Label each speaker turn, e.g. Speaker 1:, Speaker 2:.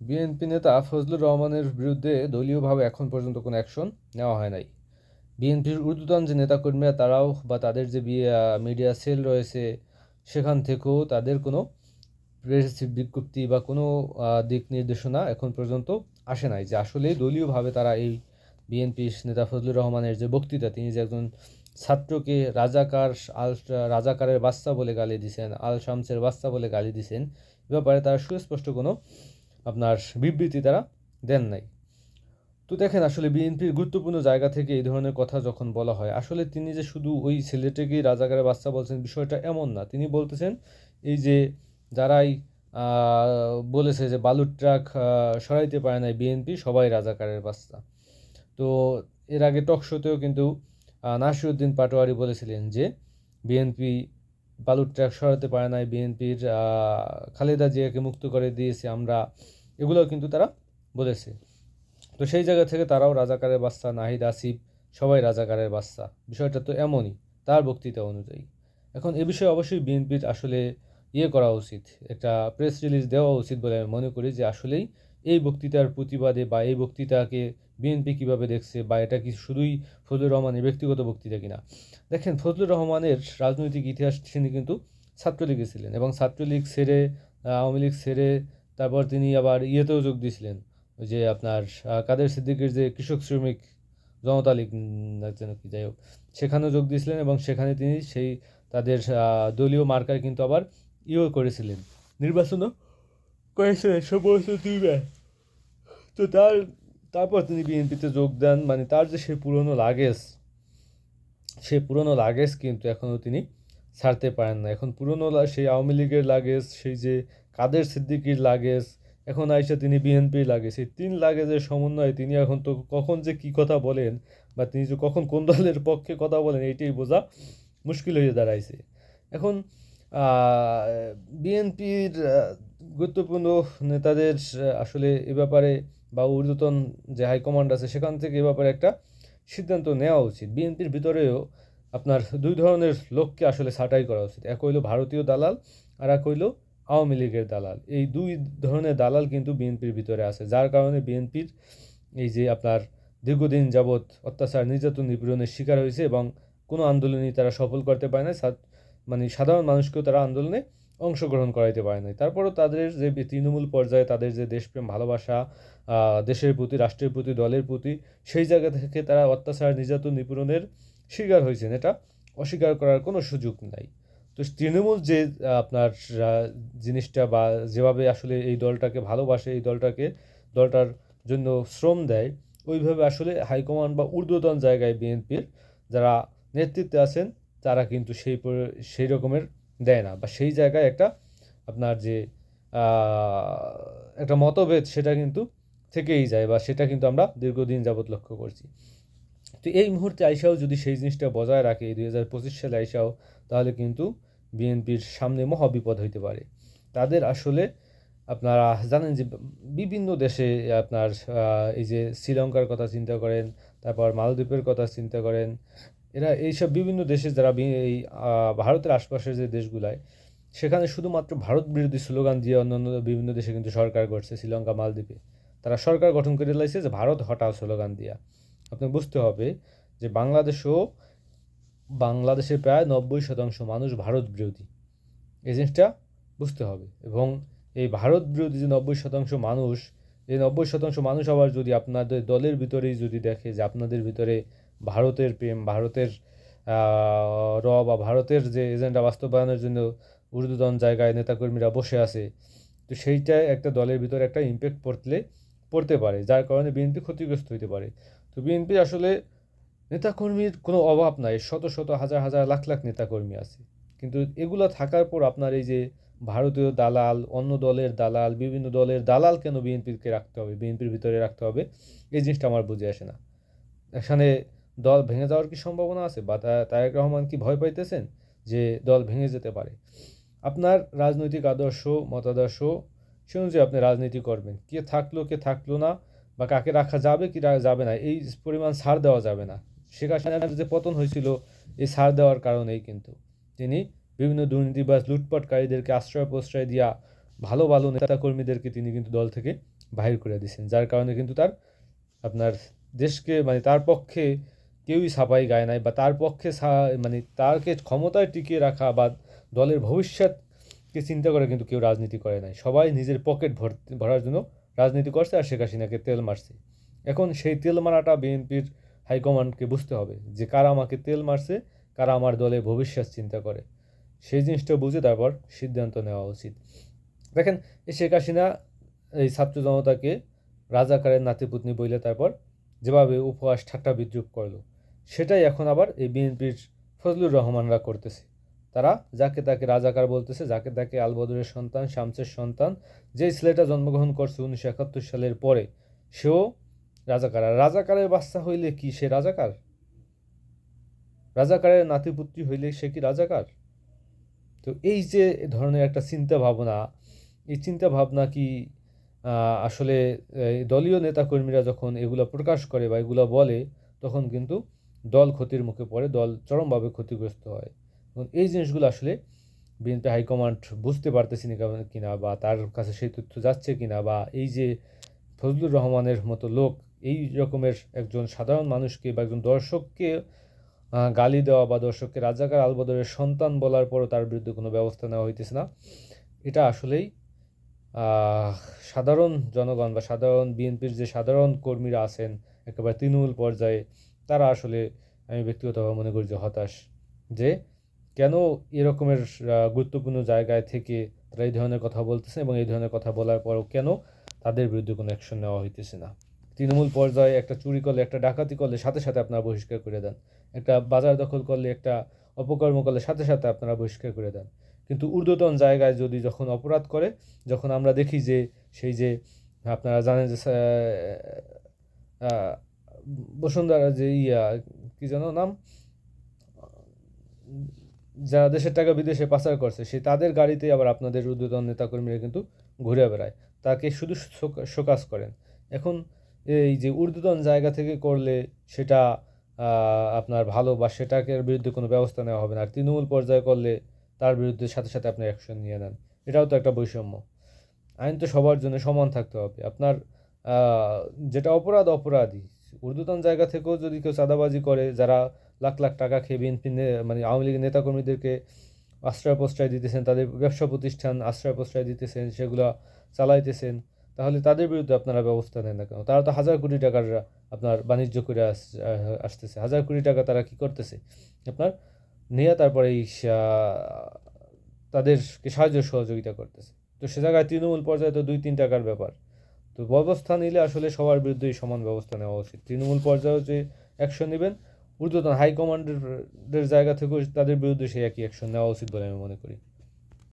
Speaker 1: BNP নেতা ফজলুর রহমানের বিরুদ্ধে দলীয়ভাবে এখন পর্যন্ত কোনো অ্যাকশন নেওয়া হয় নাই। বিএনপির ঊর্ধ্বতন যে নেতাকর্মীরা তারাও বা তাদের যে মিডিয়া সেল রয়েছে, সেখান থেকেও তাদের কোনো প্রেস বিজ্ঞপ্তি বা কোনো দিক নির্দেশনা এখন পর্যন্ত আসে নাই যে আসলে দলীয়ভাবে তারা এই বিএনপির নেতা ফজলুর রহমানের যে বক্তৃতা, তিনি যে একজন ছাত্রকে রাজাকার আল, রাজাকারের বাচ্চা বলে গালি দিছেন আল শামসের বাচ্চা বলে গালি দিছেন, এ ব্যাপারে তারা সুস্পষ্ট কোনো আপনার বিবৃতি তারা দেন নাই। তো দেখেন আসলে বিএনপির গুরুত্বপূর্ণ জায়গা থেকে এই ধরনের কথা যখন বলা হয়, আসলে তিনি যে শুধু ওই ছেলেটাকেই রাজাকারের বাচ্চা বলছেন বিষয়টা এমন না। তিনি বলতেছেন, এই যে যারাই বলেছে যে বালুর ট্রাক সরাইতে পারে নাই বিএনপি, সবাই রাজাকারের বাচ্চা। তো এর আগে টক শোতেও কিন্তু নাসিরুদ্দিন পাটোয়ারি বলেছিলেন যে বিএনপি বালুর ট্রাক সরাতে পারে নাই, বিএনপির খালেদা জিয়াকে মুক্ত করে দিয়েছে, আমরা এগুলোও কিন্তু তারা বলেছে। তো সেই জায়গা থেকে তারাও রাজাকারের বাচ্চা, নাহিদ, আসিফ, সবাই রাজাকারের বাচ্চা। বিষয়টা তো এমনই, তার বক্তৃতা অনুযায়ী। এখন এ বিষয়ে অবশ্যই বিএনপির আসলে ইয়ে করা উচিত, একটা প্রেস রিলিজ দেওয়া উচিত বলে আমি মনে করি যে আসলেই এই বক্তৃতার প্রতিবাদে বা এই বক্তৃতাকে বিএনপি কীভাবে দেখছে বা এটা কি শুধুই ফজলুর রহমানের ব্যক্তিগত বক্তৃতা কিনা? দেখেন, ফজলুর রহমানের রাজনৈতিক ইতিহাস তিনি কিন্তু ছাত্রলীগে ছিলেন এবং ছাত্রলীগ ছেড়ে, আওয়ামী লীগ ছেড়ে তারপর তিনি আবার ইয়েতেও যোগ দিয়েছিলেন, ওই যে আপনার কাদের সিদ্দিকের যে কৃষক শ্রমিক জনতা লীগ যেন কি যাই হোক, সেখানেও যোগ দিয়েছিলেন এবং সেখানে তিনি সেই তাদের দলীয় মার্কায় কিন্তু আবার ইও করেছিলেন। নির্বাচনও করেছিলেন সমস্ত দুইবার তো তার, তারপর তিনি বিএনপিতে যোগ দেন মানে তার যে সেই পুরনো লাগেজ সেই পুরনো লাগেজ কিন্তু এখনও তিনি ছাড়তে পারেন না। এখন পুরনো সেই আওয়ামী লীগের লাগেজ, সেই যে কাদের সিদ্দিকির লাগেজ? এখন আইসা তিনি বিএনপির লাগে সেই তিন লাগেজের সমন্বয়ে তিনি এখন তো কখন যে কী কথা বলেন বা তিনি যে কখন কোন দলের পক্ষে কথা বলেন, এইটাই বোঝা মুশকিল হয়ে দাঁড়াইছে। এখন বিএনপির গুরুত্বপূর্ণ নেতাদের আসলে এ ব্যাপারে বা ঊর্ধ্বতন যে হাইকমান্ড আছে, সেখান থেকে এ ব্যাপারে একটা সিদ্ধান্ত নেওয়া উচিত। বিএনপির ভিতরেও আপনার দুই ধরনের লোককে আসলে ছাঁটাই করা উচিত। এক হইল ভারতীয় দালাল, আর এক হইল আওয়ামী লীগের দালাল। এই দুই ধরনের দালাল কিন্তু বিএনপির ভিতরে আছে। যার কারণে বিএনপির এই যে আপনার দীর্ঘদিন যাবৎ অত্যাচার, নির্যাতন নিপীড়নের শিকার হয়েছে এবং কোনো আন্দোলনই তারা সফল করতে পারে না মানে সাধারণ মানুষকেও তারা আন্দোলনে অংশগ্রহণ করাইতে পারে নাই। তারপরও তাদের যে তৃণমূল পর্যায়ে তাদের যে দেশপ্রেম, ভালোবাসা দেশের প্রতি, রাষ্ট্রের প্রতি, দলের প্রতি, সেই জায়গা থেকে তারা অত্যাচার, নির্যাতন, নিপীড়নের শিকার হয়েছেন। এটা অস্বীকার করার কোনো সুযোগ নাই। তো তৃণমূল যে আপনার জিনিসটা বা যেভাবে আসলে এই দলটাকে ভালোবাসে, এই দলটাকে, দলটার জন্য শ্রম দেয়, ওইভাবে আসলে হাইকমান্ড বা ঊর্ধ্বতন জায়গায় বিএনপির যারা নেতৃত্বে আছেন, তারা কিন্তু সেই সেই রকমের দেয় না। বা সেই জায়গায় একটা আপনার যে একটা মতভেদ সেটা কিন্তু থেকেই যায় বা সেটা কিন্তু আমরা দীর্ঘদিন যাবৎ লক্ষ্য করছি। তো এই মুহূর্তে আইসাও যদি সেই জিনিসটা বজায় রাখে দুই হাজার পঁচিশ সালে আইসাও, তাহলে কিন্তু বিএনপির সামনে মহাবিপদ হইতে পারে। তাদের আসলে আপনারা জানেন যে বিভিন্ন দেশে আপনার এই যে শ্রীলঙ্কার কথা চিন্তা করেন, তারপর মালদ্বীপের কথা চিন্তা করেন, এরা এইসব বিভিন্ন দেশে যারা এই ভারতের আশপাশের যে দেশগুলায়, সেখানে শুধুমাত্র ভারত বিরোধী স্লোগান দিয়ে অন্যান্য বিভিন্ন দেশে কিন্তু সরকার করছে শ্রীলঙ্কা, মালদ্বীপে। তারা সরকার গঠন করে লাইছে যে ভারত হটাও স্লোগান দিয়া। আপনার বুঝতে হবে যে বাংলাদেশও বাংলাদেশের প্রায় নব্বই শতাংশ মানুষ ভারত বিরোধী এই জিনিসটা বুঝতে হবে। এবং এই ভারত বিরোধী যে নব্বই শতাংশ মানুষ এই নব্বই শতাংশ মানুষ আবার যদি আপনাদের দলের ভিতরেই যদি দেখে যে আপনাদের ভিতরে ভারতের প্রেম, ভারতের র বা ভারতের যে এজেন্ডা বাস্তবায়নের জন্য ঊর্ধ্বতন জায়গায় নেতাকর্মীরা বসে আছে, তো সেইটায় একটা দলের ভিতরে একটা ইম্প্যাক্ট পড়লে, পড়তে পারে। যার কারণে বিএনপি ক্ষতিগ্রস্ত হইতে পারে। তো বিএনপি আসলে নেতাকর্মীর কোনো অভাব নাই, শত শত হাজার হাজার লাখ লাখ নেতাকর্মী আছে। কিন্তু এগুলো থাকার পর আপনার এই যে ভারতীয় দালাল, অন্য দলের দালাল, বিভিন্ন দলের দালাল কেন বিএনপিকে রাখতে হবে, বিএনপির ভিতরে রাখতে হবে, এই জিনিসটা আমার বুঝে আসে না। এখানে দল ভেঙে যাওয়ার কি সম্ভাবনা আছে? বা তারেক রহমান কি ভয় পাইতেছেন যে দল ভেঙে যেতে পারে? আপনার রাজনৈতিক আদর্শ, মতাদর্শ, সে অনুযায়ী আপনি রাজনীতি করবেন। কে থাকল কে থাকল না, বা কাকে রাখা যাবে, কি যাবে না, এই পরিমাণ ছাড় দেওয়া যাবে না। শেখ হাসিনার যে পতন হয়েছিল এই ছাড় দেওয়ার কারণেই কিন্তু। তিনি বিভিন্ন দুর্নীতিবাজ লুটপাটকারীদেরকে আশ্রয় প্রশ্রয় দিয়া ভালো ভালো নেতাকর্মীদেরকে তিনি কিন্তু দল থেকে বাহির করে দিয়েছেন। যার কারণে কিন্তু তার, আপনার দেশকে মানে তার পক্ষে কেউই সাফাই গায় নাই বা তার পক্ষে মানে তারকে ক্ষমতায় টিকিয়ে রাখা বা দলের ভবিষ্যৎকে চিন্তা করে কিন্তু কেউ রাজনীতি করে নাই। সবাই নিজের পকেট ভরার জন্য রাজনীতি করছে আর শেখ হাসিনাকে তেল মারছে। এখন সেই তেল মারাটা বিএনপির হাইকমান্ডকে বুঝতে হবে যে কারা আমাকে তেল মারছে, কারা আমার দলের ভবিষ্যৎ চিন্তা করে। সেই জিনিসটা বুঝে তারপর সিদ্ধান্ত নেওয়া উচিত। দেখেন শেখ হাসিনা, এই ছাত্র জনতাকে রাজাকারের নাতিপুতনি বইলে তারপর যেভাবে উপহাস, ঠাট্টা বিদ্রুপ করল, সেটাই এখন আবার এই বিএনপির ফজলুর রহমানরা করতেছে। তারা যাকে তাকে রাজাকার বলতেছে, যাকে তাকে আলবদরের সন্তান, শামসের সন্তান যে ছেলেটা জন্মগ্রহণ করছে উনিশশো একাত্তর সালের পরে, সেও রাজাকার। আর রাজাকারের বাচ্চা হইলে কি সে রাজাকার? রাজাকারের নাতিপুত্রী হইলে সে কি রাজাকার? তো এই যে ধরনের একটা চিন্তা ভাবনা, এই চিন্তা ভাবনা কি আসলে দলীয় নেতাকর্মীরা যখন এগুলো প্রকাশ করে বা এগুলো বলে, তখন কিন্তু দল ক্ষতির মুখে পড়ে, দল চরমভাবে ক্ষতিগ্রস্ত হয়। এবং এই জিনিসগুলো আসলে বিএনপি হাইকমান্ড বুঝতে পারতেছি না কিনা বা তার কাছে সেই তথ্য যাচ্ছে কিনা বা এই যে ফজলুর রহমানের মতো লোক এই রকমের একজন সাধারণ মানুষকে বা একজন দর্শককে গালি দেওয়া বা দর্শককে রাজাকার আলবদরের সন্তান বলার পরও তার বিরুদ্ধে কোনো ব্যবস্থা নেওয়া হইতেছে না। এটা আসলেই সাধারণ জনগণ বা সাধারণ বিএনপির যে সাধারণ কর্মীরা আছেন, একেবারে তৃণমূল পর্যায়ে, তারা আসলে আমি ব্যক্তিগতভাবে মনে করি যে হতাশ। যে কেন এরকমের গুরুত্বপূর্ণ জায়গায় থেকে তারা এই ধরনের কথা বলতেছে এবং এই ধরনের কথা বলার পরও কেন তাদের বিরুদ্ধে কোনো অ্যাকশন নেওয়া হইতেছে না? তৃণমূল পর্যায়ে একটা চুরি করলে, একটা ডাকাতি করলে সাথে সাথে আপনারা বহিষ্কার করে দেন। একটা বাজার দখল করলে, একটা অপকর্ম করলে সাথে সাথে আপনারা বহিষ্কার করে দেন। কিন্তু ঊর্ধ্বতন জায়গায় যদি যখন অপরাধ করে, যখন আমরা দেখি যে সেই যে আপনারা জানেন যে বসুন্ধরা যে ইয়া, কি যেন নাম? যারা দেশের টাকা বিদেশে পাচার করছে, সে তাদের গাড়িতে আবার আপনাদের ঊর্ধ্বতন নেতাকর্মীরা কিন্তু ঘুরে বেড়ায়। তাকে শুধু শোক- শোকাজ করেন। এখন এই যে ঊর্ধ্বতন জায়গা থেকে করলে সেটা আপনার ভালো বা সেটাকে বিরুদ্ধে কোনো ব্যবস্থা নেওয়া হবে না। আর তৃণমূল পর্যায়ে করলে তার বিরুদ্ধে সাথে সাথে আপনি অ্যাকশন নিয়ে নেন। এটাও তো একটা বৈষম্য। আইন তো সবার জন্য সমান থাকতে হবে। আপনার যেটা অপরাধ, অপরাধী। ঊর্ধ্বতন জায়গা থেকেও যদি কেউ চাঁদাবাজি করে, যারা লাখ লাখ টাকা খেয়ে বিএনপি মানে আওয়ামী লীগের নেতাকর্মীদেরকে আশ্রয় প্রশ্রয় দিতেছেন, তাদের ব্যবসা প্রতিষ্ঠান আশ্রয় প্রশ্রয় দিতেছেন, সেগুলো চালাইতেছেন তাহলে তাদের বিরুদ্ধে আপনারা ব্যবস্থা নেন না কেন? তারা তো হাজার কোটি টাকার, আপনার বাণিজ্য করে আস- আসতেছে। হাজার কোটি টাকা তারা কি করতেছে? আপনার নিয়ে তারপরে এই তাদেরকে সাহায্য সহযোগিতা করতেছে। তো সে জায়গায় তৃণমূল পর্যায়ে তো দুই তিন টাকার ব্যাপার। তো ব্যবস্থা নিলে আসলে সবার বিরুদ্ধেই সমান ব্যবস্থা নেওয়া উচিত। তৃণমূল পর্যায়েও যে অ্যাকশন নেবেন, ঊর্ধ্বতন হাইকমান্ডের জায়গা থেকেও তাদের বিরুদ্ধে সেই একই অ্যাকশন নেওয়া উচিত বলে আমি মনে করি।